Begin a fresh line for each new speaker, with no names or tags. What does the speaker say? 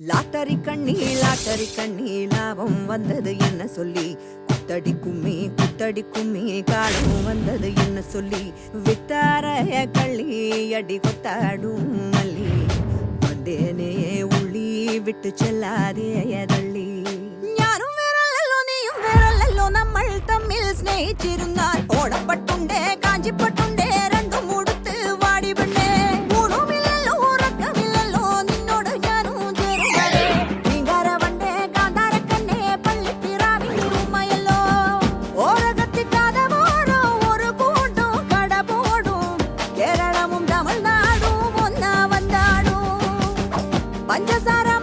Lottery கண்ணி lottery கண்ணி லாபம் வந்தது என்ன சொல்லி? குத்தடி கும்மி குத்தடி கும்மி காலம் வந்தது என்ன சொல்லி? வித்தாரைய கள்ளி அடி கொத்தாடும் மல்லி. வந்தேனே உள்ளி விட்டு செல்லாதே தள்ளி யாரும் வேறல்லோ நீயும் வேறல்லோ நம்மள் தம்மில் ஸ்நேகிச்சிருந்தால் ஓடப்பட்டுண்டே காஞ்சிப்பட்டுண்டே పంచసార